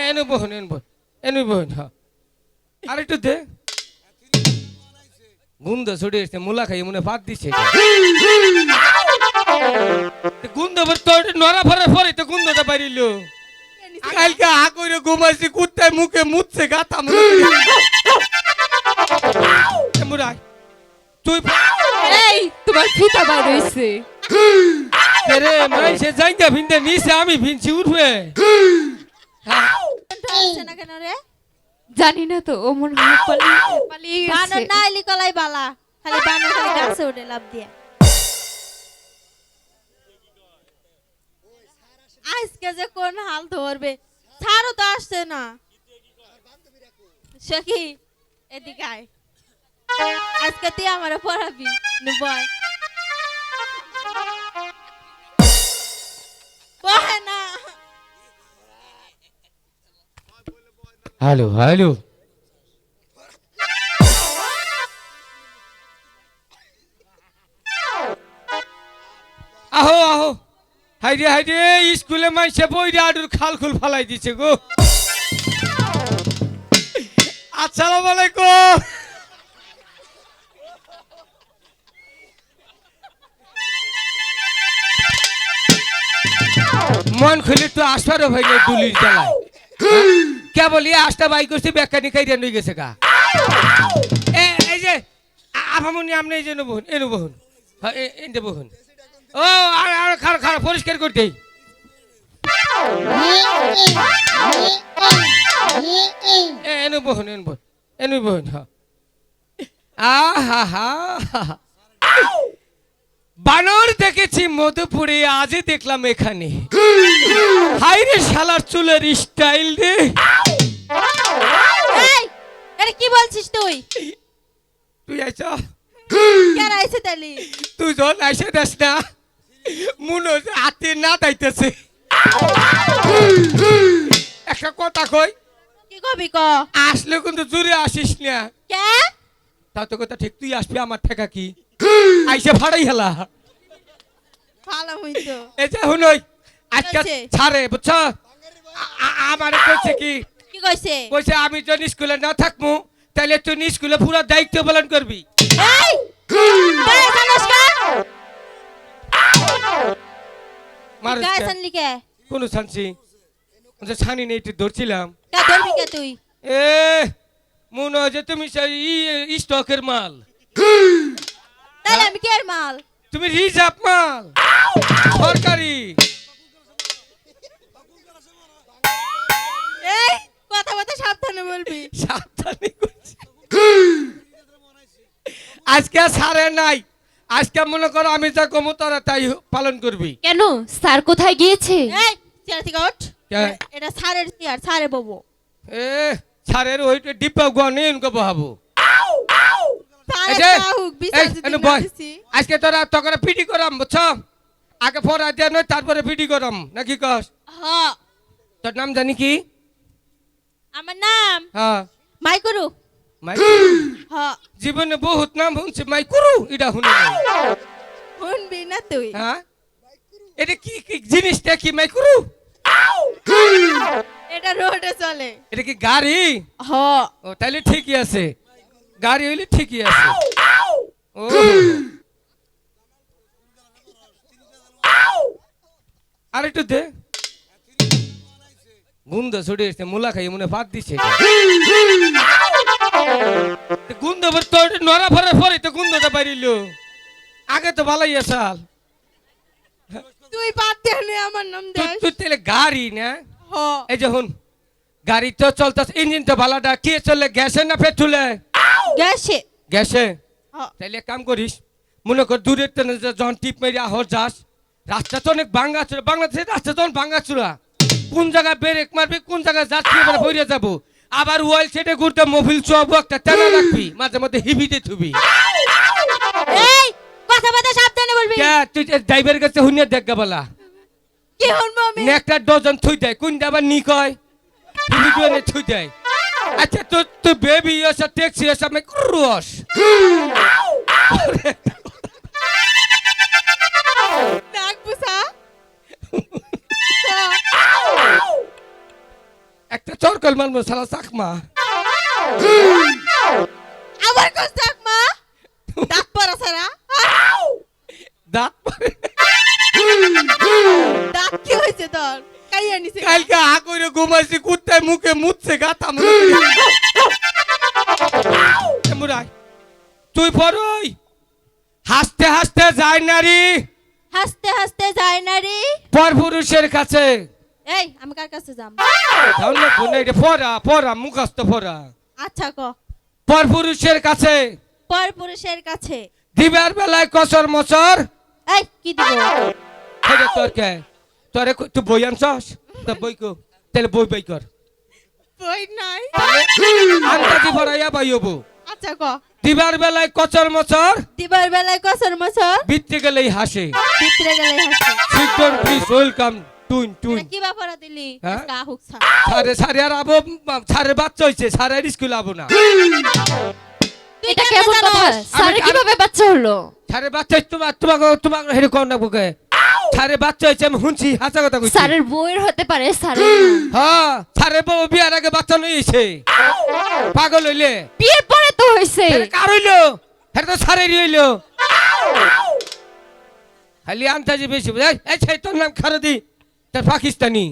এনু বহন এনু বহন এনু বহন হ্যাঁ আর একটু দে। গুন্দ ছড়ে এসছে মুলা খাই মনে পাত দিচ্ছে গুন্দ তোর নড়া ফরার পরে তো গুন্দটা বাড়িল কালকে হা করে ঘুমাইছি কুত্তায় মুখে মুতছে গাতা মুরাই তুই এই তোমার ফিতা বার হইছে। রে মাইসে জায়গা ভিনতে নিচে আমি ভিনছি উঠবে। কেন রে? জানি না তো ও মনে হয় পালিয়ে পালিয়ে বানর না এলি কলাই বালা। খালি বানর খালি গাছে উঠে লাভ দিয়ে। আজকে যে কোন হাল ধরবে ছাড়ও তো আসছে না। সখি এদিকে আয়। আজকে তুই আমারে পড়াবি বয়। হ্যালো হ্যালো আহো আহো। হাইরে হাইরে স্কুলে মাইসে বইরে আডুর খাল খুল ফালাই দিছে গো। আসসালামু আলাইকুম। মন খুলে তো আসবারও ভাই দুলির জ্বালায়। কে বলি আস্তা বাই করছি বেকানি খাইতে নই গেছে গা এ এই যে আ- আপামনি আপনি এই যে নবহুন এ নবহুন হ্যাঁ এ এনতে বহুন ও আর আর খারাপ খারাপ পরিষ্কার করতেই এনু বহুন এনু বহুন এনু বহুন হ্যাঁ আহা হা বানর দেখেছি মধুপুরে আজই দেখলাম এখানে। হাইরে শালার চুলের স্টাইল রে। এই এটা কি বলছিস তুই? তুই আইছ কেন আইছে তালি? তুই আইসে দেস না মুনো হাতে না দাইতেছে। একটা কথা কই কি কবি ক? আসলে কিন্তু জুড়ে আসিস না। কে? তা তো কথা ঠিক তুই আসবি আমার ঠেকা কি? আইসে ফাড়াই হেলা ভালো হইতো এই যে হুনই আজকে? ছাড়ে বুঝছ আমার কইছে কি কি কইছে কইছে আমি যদি স্কুলে না থাকব তাহলে তুই স্কুলে পুরো দায়িত্ব পালন করবি এই কোন শানছি ছানি নেই একটু ধরছিলাম তুই এ মনে হয় যে তুমি স্টকের মাল তাহলে আমি কে মাল? তুমি রিজার্ভ মাল। সরকারি। এই কথা বলতে সাবধানে বলবি। সাবধানে আজকে সারে নাই। আজকে মনে করো আমি যা কমু তোরা তাই পালন করবি। কেন? স্যার কোথায় গিয়েছে? এই চেয়ার থেকে ওঠ। এটা সারের চেয়ার সারে ববো। এ সারের ওইটা ডিব্বা গনে এনকো বহাবো সারে এই যে, কাহুক এই, বিচার যদি এনে না বয়। দিছি। আজকে তোরা তখন পিটি করাম বুঝছ? আগে পড়া দিয়ে নয় তারপরে পিটি করাম নাকি কস? তোর নাম জানি কি? আমার নাম? হ্যাঁ। মাইকুরু। জীবনে বহুত নাম শুনছি মাই কুরু এটা শুনি। শুনবি না তুই। হ্যাঁ? এটা কি কি জিনিসটা কি মাই কুরু এটা রোডে চলে। এটা কি গাড়ি? হ। ও তাহলে ঠিকই আছে। গাড়ি হইলে ঠিকই আছে। ও। আর একটু দে। গুন্দ ছড়ে এসছে মুলা খাই মনে পাত দিচ্ছে গুন্দ তোর নড়া ফরার পরে তো গুন্দটা বাড়িল আগে তো ভালোই আসাল তুই বাদ দে নে আমার নাম দে তুই তাহলে গাড়ি না। এই যে হুন গাড়ি তো চলতেছে ইঞ্জিন তো ভালোটা। কে চলে গ্যাসে না পেট্রোলে? গেছে গ্যাসে? হ তাইলে কাম করিস মনে কর দূরের তেনে যে যখন টিপ মেরে আহর যাস রাস্তা তো অনেক ভাঙ্গা চূড়া বাংলাদেশের রাস্তা তখন ভাঙ্গা চূড়া কোন জায়গায় ব্রেক মারবি কোন জায়গায় যাচ্ছি এবার ভরে যাব? আবার ওয়াইল সেটে ঘুরতে মোবিল চোয়াবো একটা টানা রাখবি মাঝে মধ্যে হিবিতে থুবি। এই কথা বলতে সাবধানে বলবি। কে তুই ড্রাইভারের কাছে হুনিয়ে দেখ বলা। কি আমি? একটা ডজন থুই দেয় কোন আবার নি কয়? থুই দেয়। আচ্ছা তুই তুই বেবি এসব ট্যাক্সি এসব আমি রস একটা চরকল মানবো সারা চাকমা যায় না রে। পর পুরুষের কাছে। এই আমি কার কাছে যাম? তাহলে কোন এটা পড়া পড়া মুখস্থ পড়া। আচ্ছা ক। পর পুরুষের কাছে। পর পুরুষের কাছে। দিবার বেলায় কসর মচর এই কি দিব? হেরে তোর কে? তোরে কো- তুই বই আনছস? তা বই কো তাহলে বই বই কর। বই নাই। আন্তাজি ভরাইয়া বাই হব। আচ্ছা ক। দিবার বেলায় কচর মচর দিবার বেলায় কসর মসর বিত্তে গেলেই হাসে। ভিতরে গেলে হাসে। সিদ্ধন প্লিজ ওয়েলকাম টুইন টুইন কি বাপরা দিলি হ্যাঁ? আজকে আহুক সারে সারে আর আবো সারে বাচ্চা হইছে সারে আর স্কুল আবো না। তুই এটা কেমন কথা? কীভাবে বাচ্চা হলো? সারে বাচ্চা তোমার তোমাকে তোমাকে হেরে কোন না বুকে সারে বাচ্চা হইছে আমি শুনছি হাসা কথা কইছি। স্যারের বইয়ের হতে পারে স্যারের হ্যাঁ সারে বউ বিয়ার আগে বাচ্চা নইছে পাগল হইলে। বিয়ের পরে তো হয়েছে হেরে কার হইল? হেরে তো সারে হইল। খালি আন্তাজি বেশি এই এই তোর নাম খারদি তার পাকিস্তানি।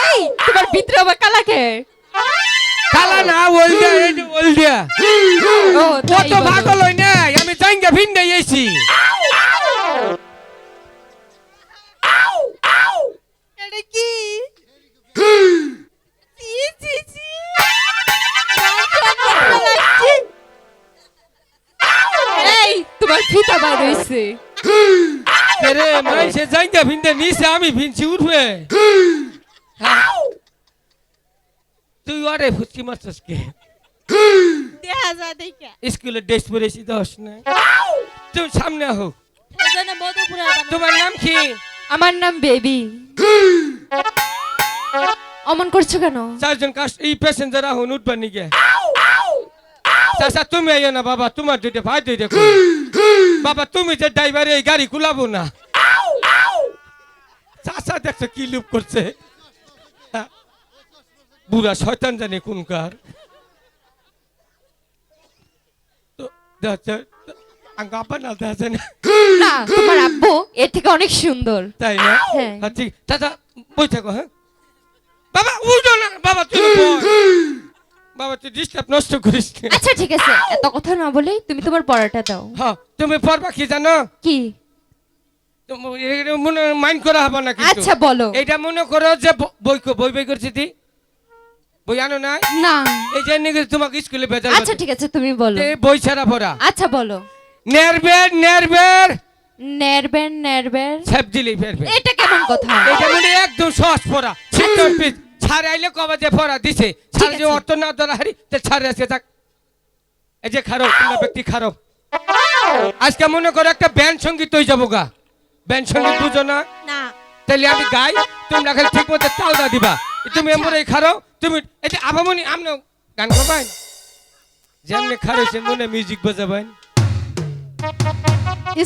এই তোমার ভিতরে আবার কালাকে কালা না ওল দিয়া এই যে ওল দিয়া। ও তো। পাগল হই নাই আমি জাঙ্গা ভিন্ডে এসি এটা কি? তোমার বার হয়েছে রে আমি ভিনছি উঠবে। হ্যাঁ। তুই আরে ফুচকি মারছস কে? দেখা যায় দেখা। স্কুলে ড্রেস পরেছি দশ না। তুমি সামনে। তোমার নাম কি? আমার নাম বেবি। অমন করছ কেন? চারজন এই প্যাসেঞ্জার আহুন উঠবার নিকে চাচা, তুমি আইও না, বাবা, তোমার দুইটা ভাই দুইটা। বাবা, তুমি যে ড্রাইভারে এই গাড়ি কুলাবো না। চাচা, দেখছ কি লুপ করছে? হ্যাঁ। বুড়া শয়তান জানে কোনকার তো আঙ্গা আপা না দেখছে না। না তোমার আব্বু এর থেকে অনেক সুন্দর। তাই না? ঠিক চাচা বই থাকো হ্যাঁ। বাবা উঠো না বাবা তুই বাবা তুই ডিস্টার্ব নষ্ট করিস। আচ্ছা ঠিক আছে। এত কথা না বলে তুমি তোমার পড়াটা দাও। হ্যাঁ তুমি পড়বা কি জানো? কি? তুমি মনে মাইন্ড করা হবে না কিন্তু। আচ্ছা বলো। এটা মনে করো যে ব- বই বই বই করছি তুই বই আনো না না। এই যে নিয়ে তোমাকে স্কুলে ভেজা আচ্ছা ঠিক আছে তুমি বলো। বই ছাড়া পড়া। আচ্ছা বলো। নেরবের নেরবের। নেরবেন নেরবেন সব দিলি ফেরবে। এটা কেমন কথা? এটা মনে একদম সহজ পড়া সেক্টর পিস ছাড়ে আইলে কবে যে পড়া দিছে? ছাড়ে যে। অর্থ না ধরা হারি তে ছাড়ে আজকে থাক। এই যে খারাপ তোমরা ব্যক্তি খারাপ? আজকে মনে করো একটা ব্যান্ড সংগীত হয়ে যাব গা। ব্যান্ড সংগীত বুঝো না? না। তাহলে আমি গাই তোমরা খালি ঠিক মতো তালদা দিবা। তুমি আচ্ছা। এই খারো তুমি এই যে আবামনি আমনে গান করবেন যেমনি খারোছে মনে মিউজিক বাজাবেন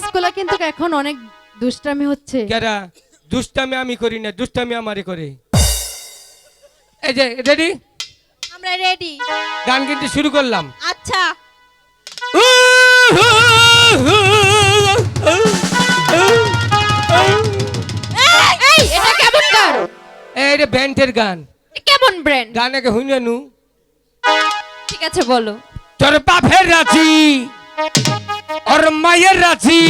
স্কুলে কিন্তু এখন অনেক দুষ্টামি হচ্ছে। কেরা দুষ্টামি আমি করি না দুষ্টামি আমারই করে। এই যে রেডি আমরা রেডি গান কিন্তু শুরু করলাম। আচ্ছা। এটা কেমন গান? এই রে ব্যান্ডের গান। কেমন ব্র্যান্ড? গান ঠিক আছে বলো। তোর বাপের রাজি। ওর মায়ের রাজি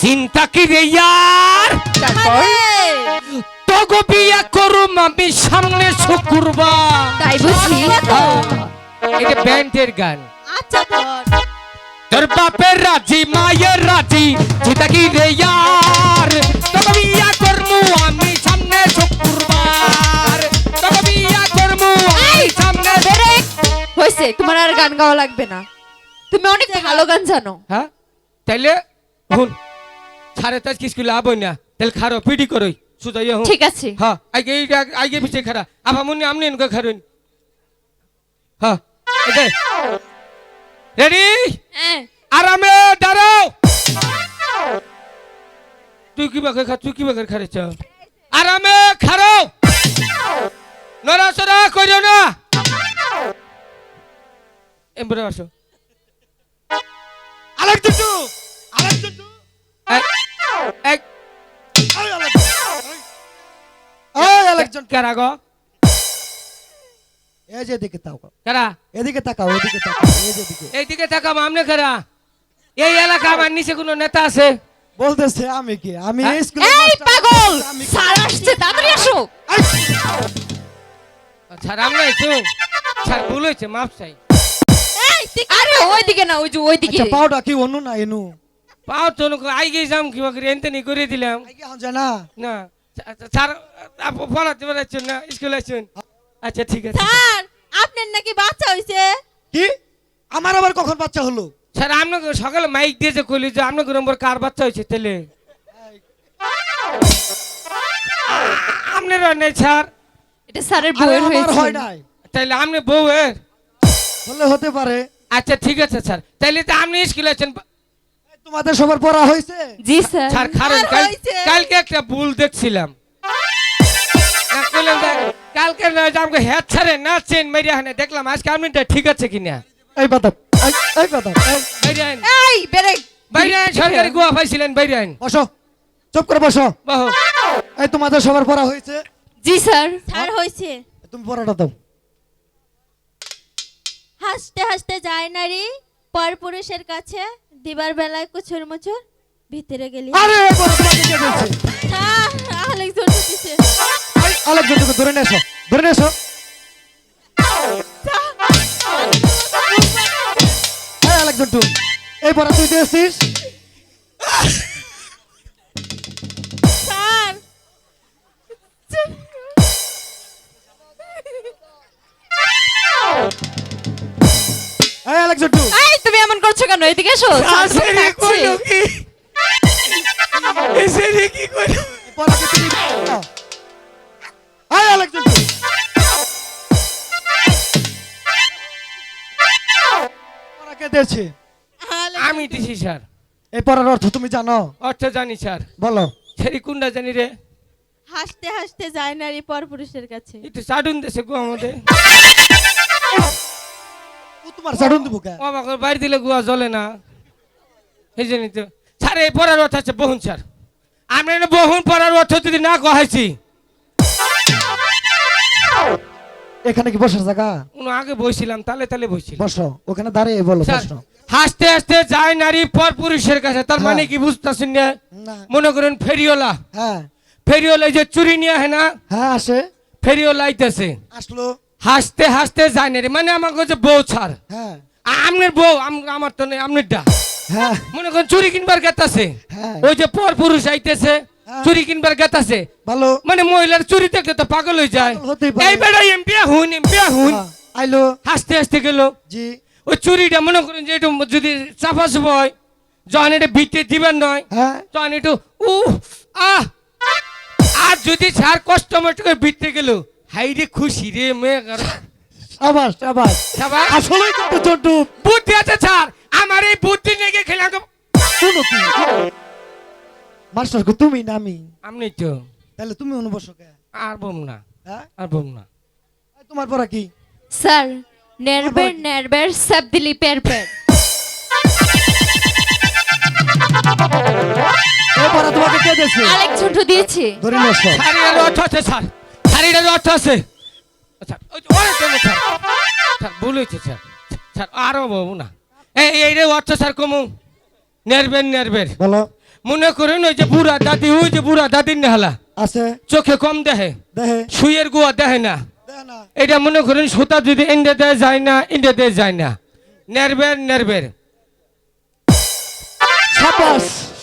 চিন্তা কি রে ইয়ার তোগো বিয়া করুম আমি সামনে শুক্রবার তাই বুঝি? এটা ব্যান্ডের গান আচ্ছা তোর বাপের রাজি মায়ের রাজি চিন্তা কি রে ইয়ার তোগো বিয়া করমু আমি সামনে শুক্রবার তোগো বিয়া করমু আমি সামনে হয়েছে তোমার আর গান গাওয়া লাগবে না। তুমি অনেক ভালো গান জানো। হ্যাঁ? তাইলে হুন সাড়ে তাজ কি স্কুলে আবই না। তাহলে খারো পিডি করই। সুজাইয়া হুন ঠিক আছে। হ্যাঁ আগে এইটা আগে পিছিয়ে খারা আবার মনে আমনি এনকে খারুন হ্যাঁ এই রেডি? হ্যাঁ। আরামে দাঁড়াও। তুই কি বাকে খা তুই কি বাকে খারেছ আরামে খারো নড়াচড়া করিও না। এমবরে আসো। আলেক জন্টু আলেক জন্টু এক কারা গো এই যে এদিকে তাকাও কারা এদিকে তাকাও এদিকে তাকাও এই যে এদিকে এইদিকে থাকা আমনে কারা এই এলাকা আমার নিচে কোনো নেতা আছে? বলতেছে আমি কি? আমি হ্যাঁ? স্কুলে এই পাগল! স্যার আসছে তাড়াতাড়ি আসো। স্যার আমরা একটু স্যার ভুল হয়েছে মাপ চাই। আরে ওইদিকে না ওই যে ওইদিকে আচ্ছা কি না এনু পাও তো আই এনতে নি করে দিলাম জানা না স্যার- পড়াতে পারছেন না স্কুলে আছেন আচ্ছা ঠিক আছে স্যার আপনার নাকি বাচ্চা হইছে কি আমার আবার কখন বাচ্চা হলো স্যার আপনাকে সকালে মাইক দিয়েছে কইলি যে আপনাকে নম্বর কার বাচ্চা হয়েছে তেলে আপনার নেই স্যার এটা স্যারের বউয়ের হয় হয়েছে নাই তাইলে আপনি বউয়ের হলে হতে পারে আচ্ছা ঠিক আছে স্যার। তাইলে তো আপনি স্কুলে আছেন। তোমাদের সবার পড়া হয়েছে? জি স্যার। স্যার হয়েছে? কালকে একটা ভুল দেখছিলাম। না, কইলাম যে, কালকে না আমাকে হেড ছাড়ে না চেন মেরিয়া হানে দেখলাম আজকে আপনিটা ঠিক আছে কিনা? এই বাতাব এই এই বাতাব এই। বেরে বাইরে সরকারি গুয়া পাইছিলেন বাইরে আইন। বসো চুপ করে বসো। বাহ। এই তোমাদের সবার পড়া হয়েছে। জি স্যার। স্যার হইছে তুমি পড়াটা দাও। হাসতে হাসতে যায় নারী পর পুরুষের কাছে দিবার বেলায় কুচুর মুচুর ভিতরে গেলি। আরে আলেক ধরে এসো ধরে এই আলেক এই পড়া তুই দিয়েছিস? স্যার। এই আলেক এই তুমি এমন করছ কেন? এদিকে এসো স্যার তো থাকছে। কি কইলো পড়া কি তুমি? এই আলেক জন্টু পড়া কে দিয়েছে। আমি দিছি স্যার। এই পড়ার অর্থ তুমি জানো? অর্থ জানি স্যার। বলো। সেরি কোনটা জানি রে। হাসতে হাসতে যায় নারী পর পুরুষের কাছে। একটু চাডুন দেশে গো আমাদের। তোমার চাড়ুন দেবো কে? ও আমাকে বাড়ি দিলে গুয়া জ্বলে না। এই জন্য তো স্যার এই পড়ার অর্থ আছে বহুন স্যার আমরা বহুন পড়ার অর্থ যদি না কহাইছি। এখানে কি বসার জায়গা? উনি আগে বসছিলাম তালে তালে বসছিলাম বসো ওখানে দাঁড়িয়ে বলো প্রশ্ন হাসতে হাসতে যায় নারী পর পুরুষের কাছে তার মানে হ্যাঁ। কি বুঝতেছেন না? না। মনে করেন ফেরিওলা হ্যাঁ। ফেরিওলা যে চুরি নিয়ে হয় না হ্যাঁ আসে। ফেরিওলা আইতেছে। আসলো। হাসতে হাসতে যায় নারী মানে আমার যে বউ ছাড়। হ্যাঁ। আমনের বউ আমার তো নেই আমনেরটা হ্যাঁ। মনে করেন চুরি কিনবার গেতাছে। হ্যাঁ। ওই যে পর পুরুষ আইতেছে। চুরি কিনবার গেতাছে। ভালো। মানে মহিলার চুরি দেখলে তো পাগল হয়ে যায়। এই বেড়া এম বিয়া হুন এম বিয়া হুন। আইলো। হাসতে হাসতে গেল। জি। ওই চুরিটা মনে করেন যে একটু যদি চাপা চাপা হয় যখন এটা ভিটে দিবেন নয় হ্যাঁ। তখন একটু উ আহ। আর যদি স্যার কষ্ট মষ্ট করে ভিটতে গেল হাই রে খুশি রে মেয়ে সাবাস সাবাস। সবাই আসলেই কিন্তু চন্টু বুদ্ধি আছে স্যার। আমার এই বুদ্ধি নিয়ে খেলা তো শুনো কি মাস্টার গো তুমি না আমি। আমি তো। তাহলে তুমি অনুবসো কে? আর বম না। হ্যাঁ? আর বম না। তোমার পড়া কি? স্যার নেরবের নেরবের সব দিলি পের পের। এই পড়া তোমাকে কে দিয়েছে? আরেক ছোট দিয়েছে। ধরে নিয়ে এসো। শাড়ির অর্থ আছে স্যার। শাড়ির অর্থ আছে। স্যার। ভুল হয়েছে স্যার। স্যার আরও বলব না। এই এই রে অর্থ স্যার কমু। নেরবেন নেরবের বলো। মনে করুন ওই যে বুড়া দাদি ওই যে বুড়া দাদির নেহালা? আছে। চোখে কম দেহে গুয়া দেহে না। এটা মনে করেন সুতা যদি ইন্ডিয়া দেয় যায় না ইন্ডিয়া দেয় যায় না। নেরবের নেরবের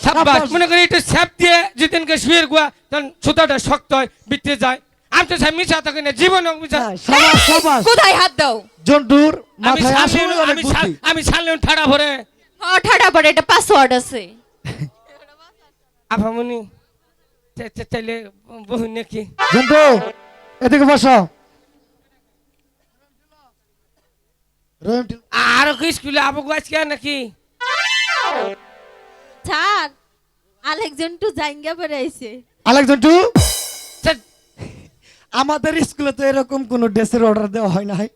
সাবাস মনে করি একটু স্যাপ দিয়ে যেদিনকে শুয়ের গুয়া তখন সুতাটা শক্ত হয় বিটতে যায়। আমি তো স্যার মিশা থাকি না জীবন মিশা হ্যাঁ, সাবাস সাবাস কোথায় হাত দাও? জন্টুর আমি মাথায় সামনে আসলে অনেক আমি বুদ্ধি। আমি সামনে ঠাড়া ভরে। ঠাডা পড়ে এটা পাসওয়ার্ড আছে। আফামনি চা- চা- চাইলে বহু নাকি? জন্টু এদিকে বসো। রহিম টিল- আরও কি স্কুলে আবু আজকে নাকি? স্যার আরেকজন টু জাইঙ্গা পরে আইছে। আলেক জন্টু আমাদের স্কুলে তো এরকম কোনো ড্রেসের অর্ডার দেওয়া হয় নাই।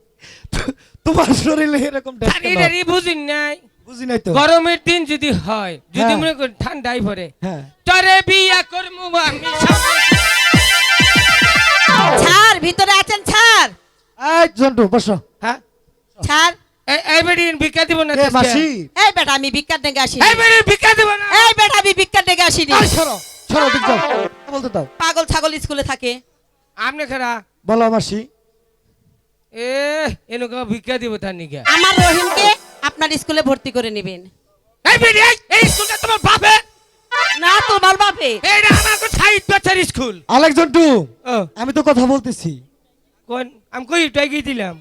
তোমার শরীরে এরকম ড্রেস আর এটারই বুঝিন নাই। বুঝি নাই তো। গরমের দিন যদি হয় যদি হ্যাঁ। মনে করেন ঠান্ডাই পড়ে হ্যাঁ। তরে বিয়া করমু আমি। ছাড় ভিতরে আছেন ছাড়। এই জন্টু বসো। হ্যাঁ। ছাড়। এই- ভিক্ষা দিব না। মাসি। এই বেটা আমি ডেকে এই বেড়ি ভিক্ষা দিব না। এই বেটা আমি ডেকে আসিনি। এই সরো সরো বলতে দাও। পাগল ছাগল স্কুলে থাকে। আপনি খারা? বলো মাসি। এ এনুকা ভিক্ষা দিব তার নিকে। আমার রহিমকে আপনার স্কুলে ভর্তি করে নেবেন। এই বেড়ি এই স্কুলটা তোমার বাপে? না তোমার বাপে। এইটা আমার ষাট বছর স্কুল। আলেক জন্টু আমি তো কথা বলতেছি। কোন? আমি কই টাই গিয়ে দিলাম।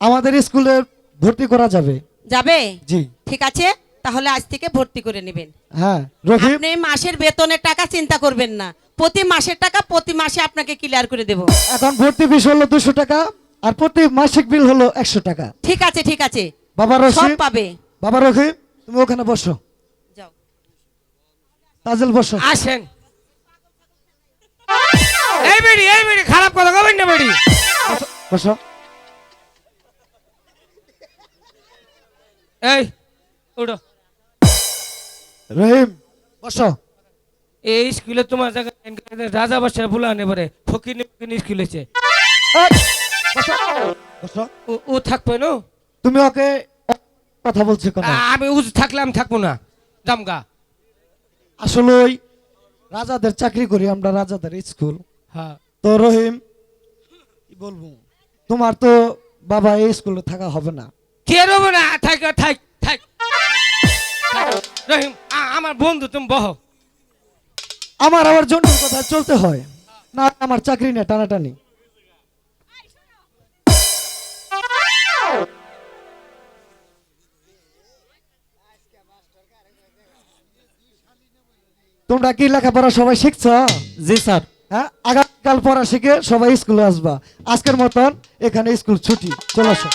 আমাদের স্কুলে ভর্তি করা যাবে। যাবে? জি। ঠিক আছে। তাহলে আজ থেকে ভর্তি করে নেবেন। হ্যাঁ আপনি মাসের বেতনের টাকা চিন্তা করবেন না। প্রতি মাসের টাকা প্রতি মাসে আপনাকে ক্লিয়ার করে দেব। এখন ভর্তি ফিস হলো দুশো টাকা আর প্রতি মাসিক বিল হলো একশো টাকা। ঠিক আছে ঠিক আছে। বাবা সব রশিদ। পাবে। বাবা রহিম তুমি ওখানে বসো। যাও। তাজেল বসো। আসেন। এই বেড়ি এই বেড়ি খারাপ কথা কবেন না বেড়ি। বসো। এই উঠো। রহিম বসো। এই স্কুলে তোমার জায়গায় রাজা বাসার বুলানে পরে ফকির স্কুল হয়েছে ও- থাকবে না? তুমি ওকে কথা বলছো কেন? আমি উজ থাকলাম থাকব না। জামগা আসলে ওই রাজাদের চাকরি করি আমরা রাজাদের স্কুল। হ্যাঁ। তো রহিম কি বলব? তোমার তো বাবা এই স্কুলে থাকা হবে না। কে রবো না? থাক থাক থাক। রহিম আমার বন্ধু তুমি বহ। আমার আবার জন্টুর কথা চলতে হয়। না আমার চাকরি না টানাটানি। তোমরা কি লেখাপড়া সবাই শিখছ? জি স্যার। হ্যাঁ আগামীকাল পড়া শিখে সবাই স্কুলে আসবা। আজকের মতন এখানে স্কুল ছুটি। চলে আসো।